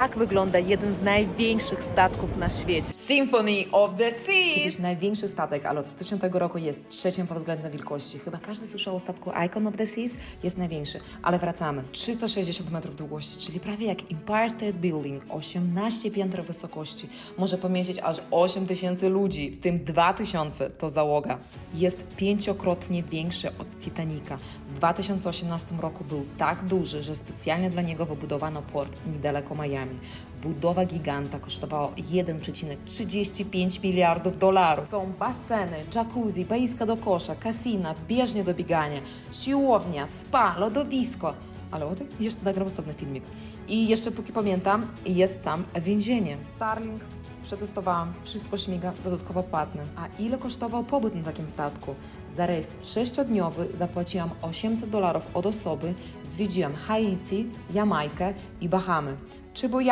Tak wygląda jeden z największych statków na świecie. Symphony of the Kiedyś Seas. największy statek, ale od stycznia tego roku jest trzecim pod względem wielkości. Chyba każdy słyszał o statku Icon of the Seas, jest największy. Ale wracamy. 360 metrów długości, czyli prawie jak Empire State Building, 18 pięter wysokości. Może pomieścić aż 8 tysięcy ludzi, w tym 2 tysiące to załoga. Jest pięciokrotnie większy od Titanica. W 2018 roku był tak duży, że specjalnie dla niego wybudowano port niedaleko Miami. Budowa giganta kosztowała 1,35 miliardów dolarów. Są baseny, jacuzzi, boiska do kosza, kasina, bieżnie do biegania, siłownia, spa, lodowisko. Ale o tym jeszcze nagram osobny filmik. I jeszcze póki pamiętam, jest tam więzienie. Starlink przetestowałam, wszystko śmiga, dodatkowo płatne. A ile kosztował pobyt na takim statku? Za rejs sześciodniowy zapłaciłam 800 dolarów od osoby, zwiedziłam Haiti, Jamajkę i Bahamy. contribuir